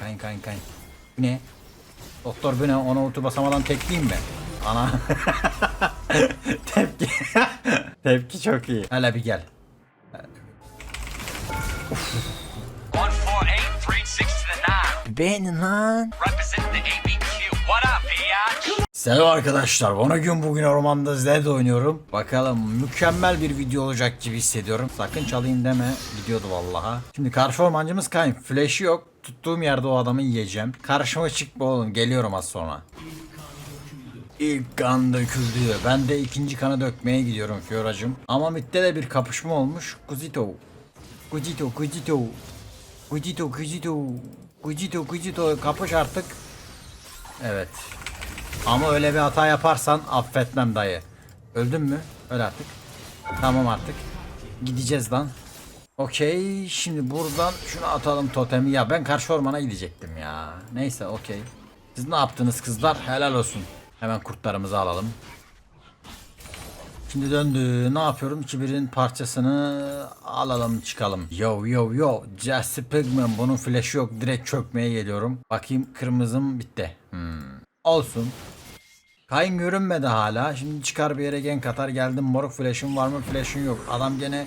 Kayın kayın kayın. Bu ne? Doktor bu ne? Ona ulti basamadan tekleyeyim mi? Ana. Tepki. Tepki çok iyi. Hele bir gel. 148, 360 to the 9. Benim lan. Selam arkadaşlar. Bana gün bugün ormanda Zed oynuyorum. Bakalım mükemmel bir video olacak gibi hissediyorum. Sakın çalayım deme. Gidiyordu vallaha. Şimdi karşı ormancımız kayın. Flash'ı yok. Tuttuğum yerde o adamı yiyeceğim. Karşıma çıkma oğlum. Geliyorum az sonra. İlk kan döküldü. Ben de ikinci kanı dökmeye gidiyorum Fiora'cım. Ama midde de bir kapışma olmuş. Kuzito. Kuzito, Kuzito. Kuzito, Kuzito. Kuzito, Kuzito. Kapış artık. Evet. Ama öyle bir hata yaparsan affetmem dayı. Öldün mü? Öl artık. Tamam artık. Gideceğiz lan. Okey. Şimdi buradan şunu atalım totemi. Ya ben karşı ormana gidecektim ya. Neyse okey. Siz ne yaptınız kızlar? Helal olsun. Hemen kurtlarımızı alalım. Şimdi döndü. Ne yapıyorum? Kibirin parçasını alalım çıkalım. Yo yo yo. Jesse Pigman. Bunun flash'ı yok. Direkt çökmeye geliyorum. Bakayım kırmızım bitti. Hmm. Olsun. Kayın görünmedi hala. Şimdi çıkar bir yere genk atar. Geldim moruk flash'ın var mı? Flash'ın yok. Adam gene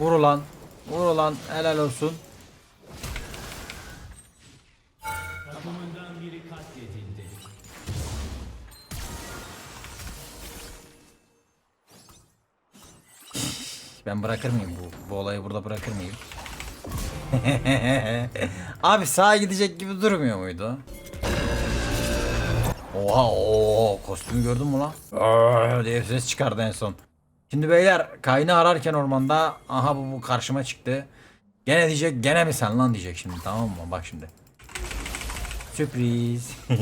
Vur ulan. Vur ulan. Helal olsun. Ben bırakır mıyım bu, bu olayı burada bırakır mıyım? Abi sağa gidecek gibi durmuyor muydu? Oha o kostümü gördün mü lan? Aa, diye ses çıkardı en son. Şimdi beyler kaynağı ararken ormanda aha bu, bu karşıma çıktı. Gene diyecek gene mi sen lan diyecek şimdi tamam mı? Bak şimdi. Sürpriz.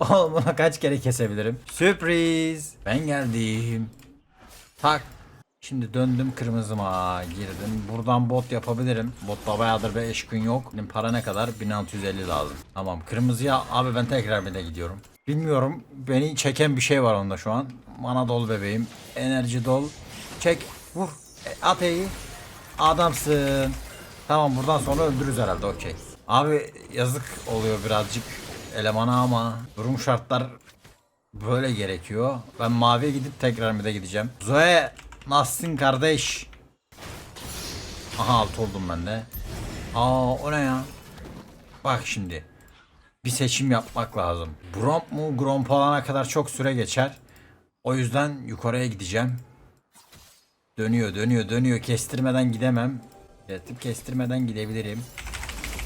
Oğlum bunu kaç kere kesebilirim? Sürpriz. Ben geldim. Tak. Şimdi döndüm kırmızıma girdim. Buradan bot yapabilirim. Botta bayağıdır bir eşkın yok. Benim para ne kadar? 1650 lazım. Tamam kırmızıya abi ben tekrar bir de gidiyorum. Bilmiyorum beni çeken bir şey var onda şu an. Mana dol bebeğim. Enerji dol. Çek. Vur. E, at E'yi. Adamsın. Tamam buradan sonra öldürürüz herhalde okey. Abi yazık oluyor birazcık elemana ama durum şartlar böyle gerekiyor. Ben maviye gidip tekrar bir de gideceğim. Zoe nasılsın kardeş? Aha alt oldum ben de. Aa o ne ya? Bak şimdi. Bir seçim yapmak lazım. Gromp mu Gromp alana kadar çok süre geçer. O yüzden yukarıya gideceğim. Dönüyor dönüyor dönüyor kestirmeden gidemem. Yatıp kestirmeden gidebilirim.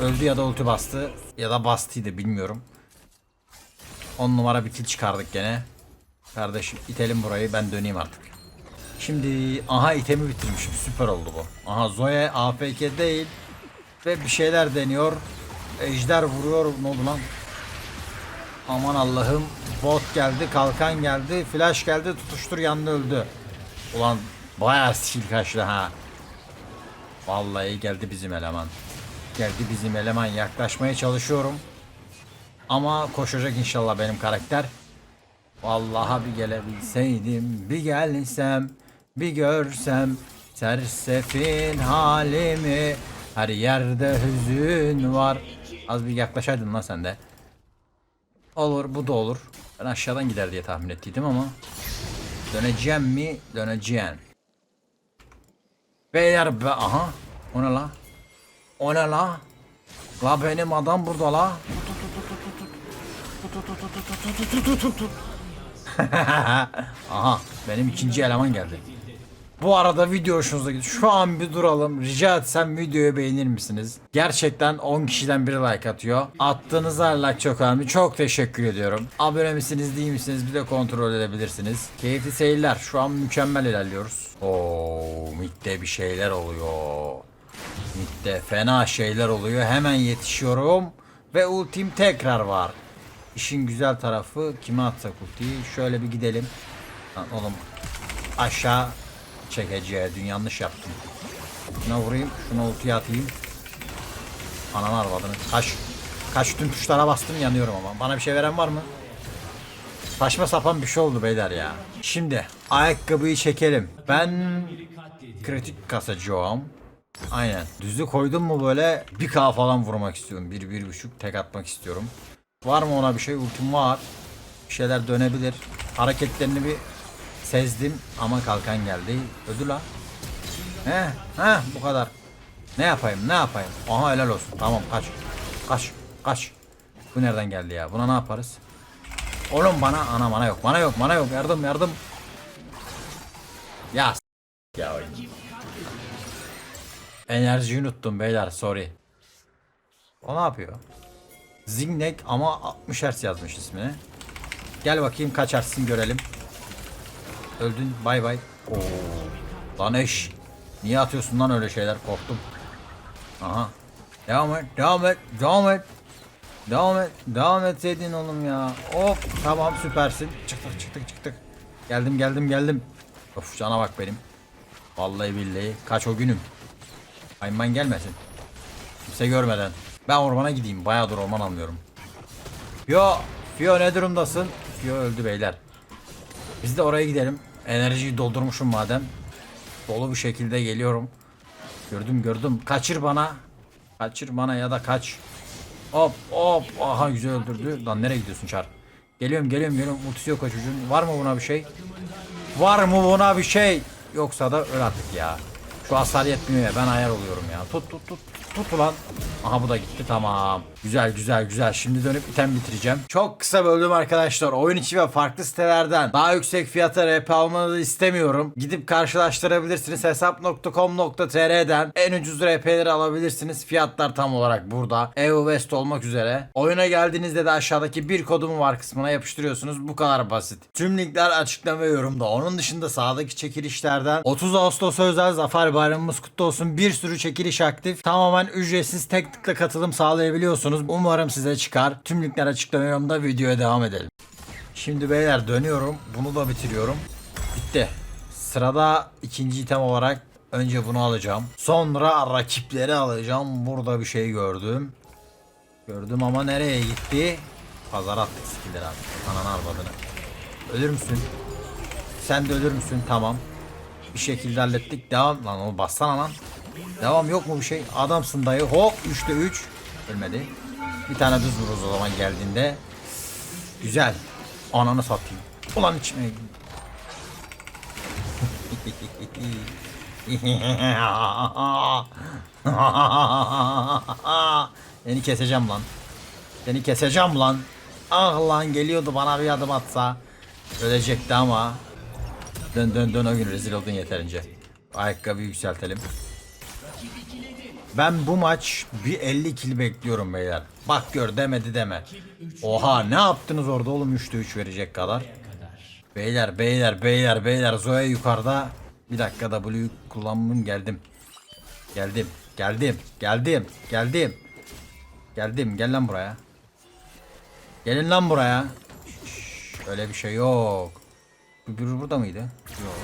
Öldü ya da ulti bastı ya da bastıydı bilmiyorum. 10 numara bir kill çıkardık gene. Kardeşim itelim burayı ben döneyim artık. Şimdi aha itemi bitirmişim süper oldu bu. Aha Zoe AFK değil ve bir şeyler deniyor. Ejder vuruyor ne oldu lan? Aman Allah'ım bot geldi kalkan geldi flash geldi tutuştur yandı öldü. Ulan bayağı skill kaçtı ha. Vallahi geldi bizim eleman. Geldi bizim eleman yaklaşmaya çalışıyorum. Ama koşacak inşallah benim karakter. Vallahi bir gelebilseydim, bir gelsem, bir görsem sersefil halimi. Her yerde hüzün var. Az bir yaklaşaydın lan sen de. Olur bu da olur. Ben aşağıdan gider diye tahmin ettiydim ama. Döneceğim mi? Döneceğim. Beyler be aha. O ne la? O ne la? La benim adam burada la. Aha benim ikinci eleman geldi. Bu arada video hoşunuza gitti. Şu an bir duralım. Rica etsem videoyu beğenir misiniz? Gerçekten 10 kişiden biri like atıyor. Attığınız her like çok önemli. Çok teşekkür ediyorum. Abone misiniz değil misiniz bir de kontrol edebilirsiniz. Keyifli seyirler. Şu an mükemmel ilerliyoruz. Oo, midde bir şeyler oluyor. Mid'de fena şeyler oluyor. Hemen yetişiyorum. Ve ultim tekrar var. İşin güzel tarafı kime atsak ultiyi? Şöyle bir gidelim. Lan oğlum aşağı çekeceğe dün yanlış yaptım. Şuna vurayım. Şuna ultiyi atayım. Ananı arvadını. Kaç. Kaç tüm tuşlara bastım yanıyorum ama. Bana bir şey veren var mı? Saçma sapan bir şey oldu beyler ya. Şimdi ayakkabıyı çekelim. Ben kritik kasacağım. Aynen. Düzü koydum mu böyle 1k falan vurmak istiyorum. 1 bir, buçuk tek atmak istiyorum. Var mı ona bir şey? Ultim var. Bir şeyler dönebilir. Hareketlerini bir sezdim ama kalkan geldi. Ödül ha. He, he bu kadar. Ne yapayım ne yapayım? Aha helal olsun. Tamam kaç. Kaç. Kaç. Bu nereden geldi ya? Buna ne yaparız? Oğlum bana ana bana yok. Bana yok bana yok. Yardım yardım. Ya ya oyun. Enerjiyi unuttum beyler sorry. O ne yapıyor? Zingnek ama 60 Hz yazmış ismini. Gel bakayım kaç Hz'sin görelim. Öldün bay bay. Oo. Lan eş. Niye atıyorsun lan öyle şeyler korktum. Aha. Devam et devam et devam et. Devam et. Devam etseydin oğlum ya. Hop. Tamam süpersin. Çıktık çıktık çıktık. Geldim geldim geldim. Of cana bak benim. Vallahi billahi. Kaç o günüm. Ayman gelmesin. Kimse görmeden. Ben ormana gideyim. Bayağıdır orman almıyorum. Fio. Fio ne durumdasın? Fio öldü beyler. Biz de oraya gidelim. Enerjiyi doldurmuşum madem. Dolu bir şekilde geliyorum. Gördüm gördüm. Kaçır bana. Kaçır bana ya da kaç. Hop hop. Aha güzel öldürdü. Lan nereye gidiyorsun Çar? Geliyorum geliyorum geliyorum. Ultisi yok o çocuğun. Var mı buna bir şey? Var mı buna bir şey? Yoksa da öl artık ya. Şu hasar yetmiyor ya. Ben ayar oluyorum ya. Tut tut tut. Tut ulan. Aha bu da gitti tamam. Güzel güzel güzel. Şimdi dönüp item bitireceğim. Çok kısa böldüm arkadaşlar. Oyun içi ve farklı sitelerden daha yüksek fiyata RP almanızı istemiyorum. Gidip karşılaştırabilirsiniz. Hesap.com.tr'den en ucuz RP'leri alabilirsiniz. Fiyatlar tam olarak burada. EU West olmak üzere. Oyuna geldiğinizde de aşağıdaki bir kodumu var kısmına yapıştırıyorsunuz. Bu kadar basit. Tüm linkler açıklama ve yorumda. Onun dışında sağdaki çekilişlerden 30 Ağustos özel Zafer Bayramımız kutlu olsun. Bir sürü çekiliş aktif. Tamamen ücretsiz tek tıkla katılım sağlayabiliyorsunuz. Umarım size çıkar. Tüm linkler açıklama yorumda videoya devam edelim. Şimdi beyler dönüyorum. Bunu da bitiriyorum. Bitti. Sırada ikinci item olarak önce bunu alacağım. Sonra rakipleri alacağım. Burada bir şey gördüm. Gördüm ama nereye gitti? Pazara attık skillleri abi. Ananı arvadını. Ölür müsün? Sen de ölür müsün? Tamam. Bir şekilde hallettik. Devam. Lan onu bassana lan. Devam yok mu bir şey? Adamsın dayı. Hop 3'te 3. Ölmedi. Bir tane düz vururuz o zaman geldiğinde. Güzel. Ananı satayım. Ulan içime Seni keseceğim lan. Seni keseceğim lan. Ah lan geliyordu bana bir adım atsa. Ölecekti ama. Dön dön dön o gün rezil oldun yeterince. Ayakkabıyı yükseltelim. Ben bu maç bir 50 kill bekliyorum beyler. Bak gör demedi deme. Oha ne yaptınız orada oğlum 3'te 3 verecek kadar. Beyler beyler beyler beyler Zoe yukarıda. Bir dakika W kullanmam geldim. Geldim geldim geldim geldim. Geldim gel lan buraya. Gelin lan buraya. Şşş, öyle bir şey yok. Öbürü burada mıydı? Yok.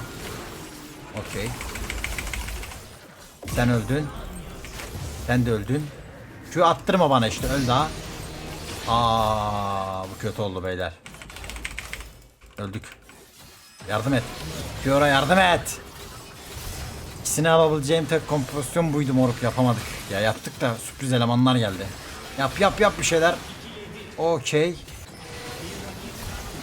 Okey. Sen öldün. Sen de öldün. Şu attırma bana işte öl daha. Aa bu kötü oldu beyler. Öldük. Yardım et. Fiora yardım et. İkisini alabileceğim tek kompozisyon buydu moruk yapamadık. Ya yaptık da sürpriz elemanlar geldi. Yap yap yap bir şeyler. Okey.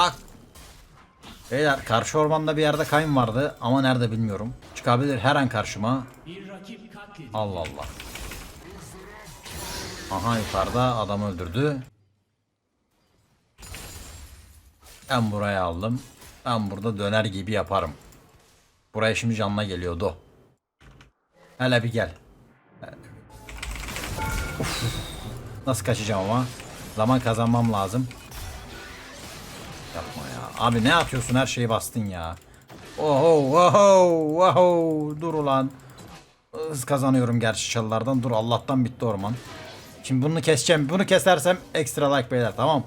Tak. Beyler karşı ormanda bir yerde kayın vardı ama nerede bilmiyorum. Çıkabilir her an karşıma. Allah Allah. Aha yukarıda adam öldürdü. Ben buraya aldım. Ben burada döner gibi yaparım. Buraya şimdi canına geliyordu. Hele bir gel. Uf. Nasıl kaçacağım ama? Zaman kazanmam lazım. Abi ne yapıyorsun? Her şeyi bastın ya. Oho, oho, oho. Dur ulan. Hız kazanıyorum gerçi çalılardan. Dur Allah'tan bitti orman. Şimdi bunu keseceğim. Bunu kesersem ekstra like beyler tamam.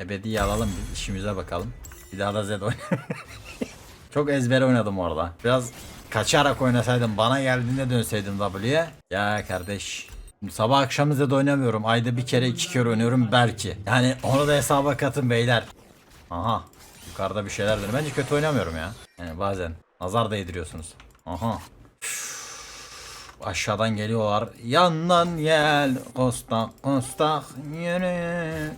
Ebedi'yi alalım bir işimize bakalım. Bir daha da Zed oyn- Çok ezber oynadım orada. Biraz kaçarak oynasaydım bana geldiğinde dönseydim W'ye. Ya kardeş. Sabah akşam Zed oynamıyorum. Ayda bir kere iki kere oynuyorum belki. Yani onu da hesaba katın beyler. Aha. Yukarıda bir şeyler dönüyor. Bence kötü oynamıyorum ya. Yani bazen. Nazar değdiriyorsunuz. Aha. Aşağıdan geliyorlar. Yandan gel. Kostak kostak yürü.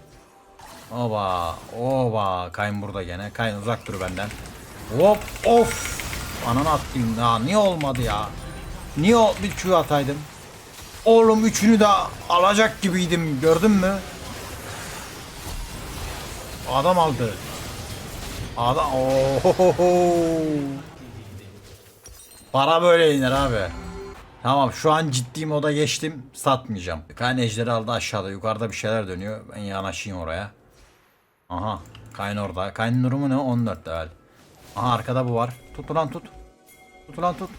Oba, oba. Kayın burada gene. Kayın uzak dur benden. Hop, of. Ananı attım ya. Niye olmadı ya? Niye o bir Q ataydım? Oğlum üçünü de alacak gibiydim. Gördün mü? Adam aldı. Adam. Ohohoho. Para böyle iner abi. Tamam şu an ciddi moda geçtim. Satmayacağım. Kayn ejderi aldı aşağıda. Yukarıda bir şeyler dönüyor. Ben yanaşayım oraya. Aha. Kayn orada. Kayn'ın durumu ne? 14 level. Aha arkada bu var. Tut ulan tut. Tut ulan tut.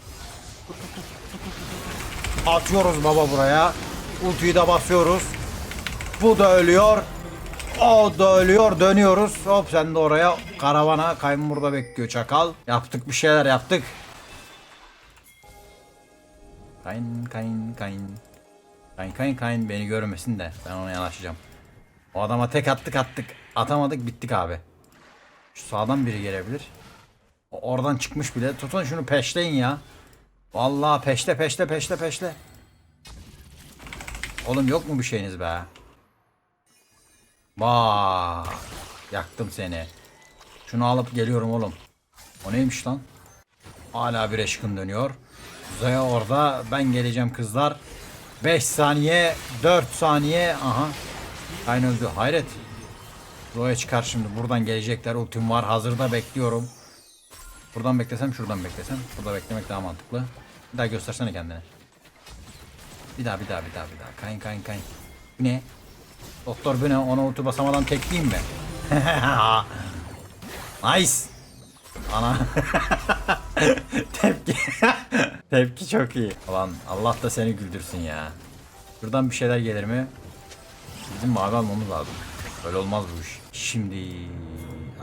Tut, tut, tut, tut, tut, tut. Atıyoruz baba buraya. Ultiyi de basıyoruz. Bu da ölüyor. O da ölüyor. Dönüyoruz. Hop sen de oraya. Karavana. Kayn burada bekliyor çakal. Yaptık bir şeyler yaptık. Kayn kayn kayn. Kayn kayn kayn beni görmesin de ben ona yanaşacağım. O adama tek attık attık. Atamadık bittik abi. Şu sağdan biri gelebilir. Oradan çıkmış bile. Tutun şunu peşleyin ya. Vallahi peşle peşle peşle peşle. Oğlum yok mu bir şeyiniz be? Bak. Yaktım seni. Şunu alıp geliyorum oğlum. O neymiş lan? Hala bir eşkın dönüyor. Zoya orada. Ben geleceğim kızlar. 5 saniye. 4 saniye. Aha. Aynı öldü. Hayret. Zoya çıkar şimdi. Buradan gelecekler. Ultim var. Hazırda bekliyorum. Buradan beklesem şuradan beklesem. Burada beklemek daha mantıklı. Bir daha göstersene kendini. Bir daha bir daha bir daha bir daha. Kayın kayın kayın. Bu ne? Doktor bu ne? Ona ulti basamadan tekleyeyim mi? nice. Ana. Tepki. Tepki çok iyi. Ulan Allah da seni güldürsün ya. Şuradan bir şeyler gelir mi? Bizim mavi almamız lazım. Böyle olmaz bu iş. Şimdi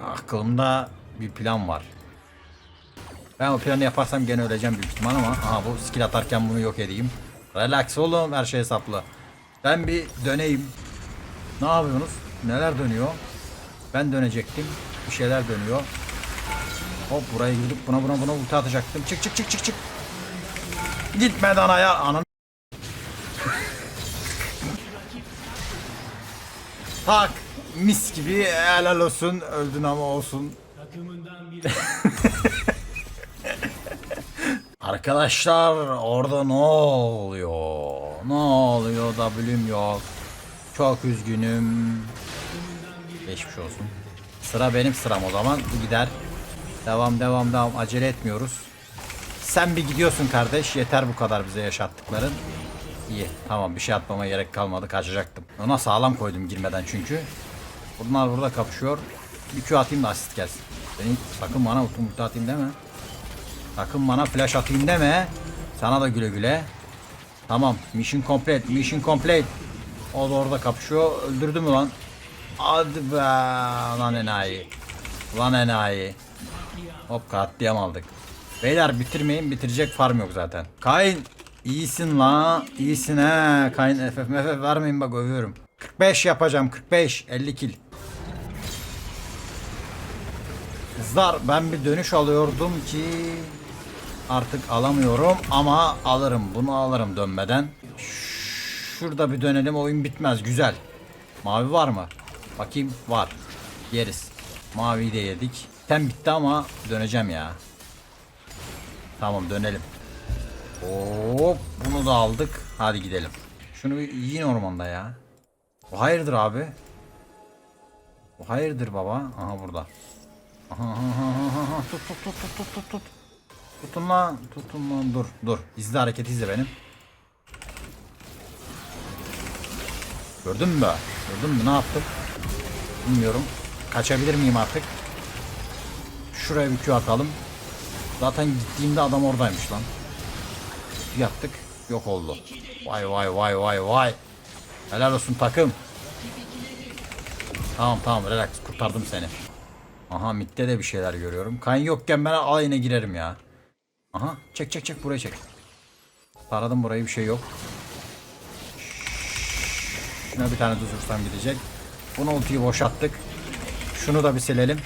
aklımda bir plan var. Ben o planı yaparsam gene öleceğim büyük ihtimal ama aha bu skill atarken bunu yok edeyim. Relax oğlum her şey hesaplı. Ben bir döneyim. Ne yapıyorsunuz? Neler dönüyor? Ben dönecektim. Bir şeyler dönüyor. Hop buraya girdik buna buna buna ulti atacaktım. Çık çık çık çık çık. Gitme danaya anan. tak mis gibi helal olsun öldün ama olsun. Arkadaşlar orada ne oluyor? Ne oluyor W'm yok. Çok üzgünüm. Geçmiş olsun. Sıra benim sıram o zaman. Bu gider. Devam devam devam. Acele etmiyoruz. Sen bir gidiyorsun kardeş. Yeter bu kadar bize yaşattıkların. İyi. Tamam bir şey atmama gerek kalmadı. Kaçacaktım. Ona sağlam koydum girmeden çünkü. Bunlar burada kapışıyor. Bir Q atayım da asist gelsin. Beni sakın bana multi atayım deme. Sakın bana flash atayım deme. Sana da güle güle. Tamam. Mission complete. Mission complete. O da orada kapışıyor. Öldürdü mü lan? Hadi be. Lan enayi. Lan enayi. Hop katliam aldık. Beyler bitirmeyin. Bitirecek farm yok zaten. Kayn. iyisin la. İyisin he. Kayn FF MF vermeyin bak övüyorum. 45 yapacağım. 45. 50 kill. Kızlar ben bir dönüş alıyordum ki artık alamıyorum ama alırım bunu alırım dönmeden. Şurada bir dönelim oyun bitmez güzel. Mavi var mı? Bakayım var. Yeriz. Maviyi de yedik. Tem bitti ama döneceğim ya. Tamam dönelim. Hop bunu da aldık. Hadi gidelim. Şunu bir yiyin ormanda ya. Bu hayırdır abi? Bu hayırdır baba? Aha burada. Aha, aha, aha, aha. Tut tut tut tut tut tut tut. Tutun lan, tutun lan. Dur, dur. İzle hareketi izle benim. Gördün mü? Gördün mü ne yaptım? Bilmiyorum. Kaçabilir miyim artık? Şuraya bir Q atalım. Zaten gittiğimde adam oradaymış lan. Yaptık. Yok oldu. Vay vay vay vay vay. Helal olsun takım. Tamam tamam relax kurtardım seni. Aha midde de bir şeyler görüyorum. Kan yokken ben alayına girerim ya. Aha çek çek çek buraya çek. Taradım burayı bir şey yok. Şuna bir tane düzürsem gidecek. Bunu ultiyi boşalttık. Şunu da bir silelim.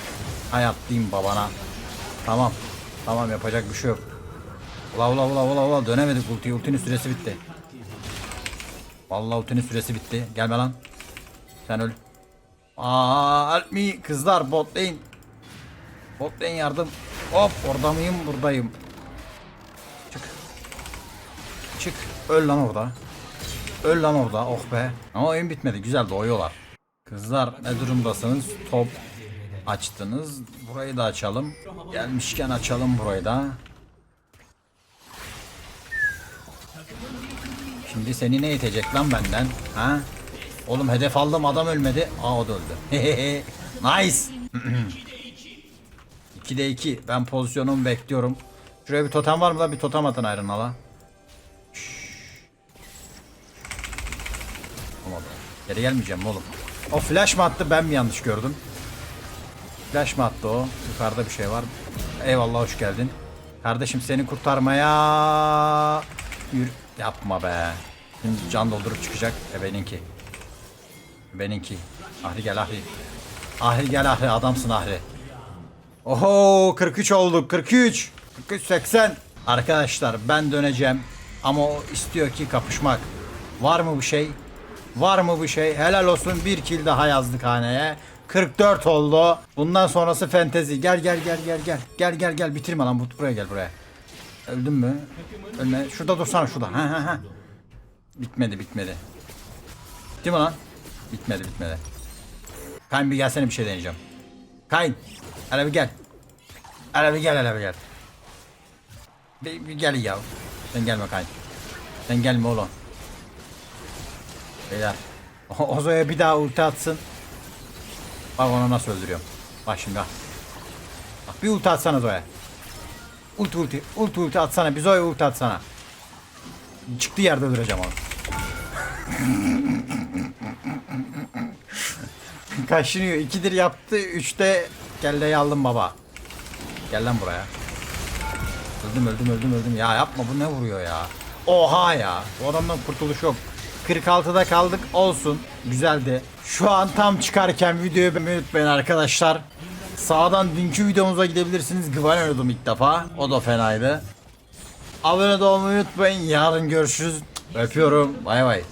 Hayat diyeyim babana. Tamam. Tamam yapacak bir şey yok. Ula ula ula ula ula dönemedik ultiyi. Ultinin süresi bitti. Vallahi ultinin süresi bitti. Gelme lan. Sen öl. Aa, help me kızlar bot lane. Bot lane yardım. Hop orada mıyım buradayım. Çık. Öl lan orada. Öl lan orada. Oh be. Ama oyun bitmedi. Güzel doğuyorlar. Kızlar ne durumdasınız? Top açtınız. Burayı da açalım. Gelmişken açalım burayı da. Şimdi seni ne itecek lan benden? Ha? Oğlum hedef aldım adam ölmedi. Aa o da öldü. nice. 2'de 2. Ben pozisyonumu bekliyorum. Şuraya bir totem var mı da bir totem atın Iron Ala. Geri gelmeyeceğim oğlum. O flash mı attı ben mi yanlış gördüm? Flash mı attı o? Yukarıda bir şey var. Eyvallah hoş geldin. Kardeşim seni kurtarmaya... Yürü... Yapma be. Şimdi can doldurup çıkacak. E benimki. Benimki. Ahri gel Ahri. Ahri gel Ahri adamsın Ahri. Oho 43 olduk 43. 43 80. Arkadaşlar ben döneceğim. Ama o istiyor ki kapışmak. Var mı bu şey? Var mı bu şey? Helal olsun bir kill daha yazdık haneye. 44 oldu. Bundan sonrası fentezi. Gel gel gel gel gel. Gel gel gel bitirme lan bu- buraya gel buraya. Öldün mü? Ölme. Şurada dursana şurada. Ha ha ha. Bitmedi bitmedi. Bitti mi lan? Bitmedi bitmedi. Kayn bir gelsene bir şey deneyeceğim. Kayn. Hele bir gel. Hele bir gel hele bir gel. Bir, bir gel ya. Sen gelme Kayn. Sen gelme oğlum. Beyler. Ozo'ya bir daha ulti atsın. Bak onu nasıl öldürüyorum. Bak şimdi bak. Bak bir ulti atsana Zoya. Ulti ulti. Ulti ulti atsana. Bir Zoya ulti atsana. Çıktığı yerde öldüreceğim onu. Kaşınıyor. İkidir yaptı. Üçte kelleyi aldım baba. Gel lan buraya. Öldüm öldüm öldüm öldüm. Ya yapma bu ne vuruyor ya. Oha ya. Bu adamdan kurtuluş yok. 46'da kaldık olsun. Güzeldi. Şu an tam çıkarken videoyu beğenmeyi unutmayın arkadaşlar. Sağdan dünkü videomuza gidebilirsiniz. Gwen oynadım ilk defa. O da fenaydı. Abone olmayı unutmayın. Yarın görüşürüz. Öpüyorum. Bay bay.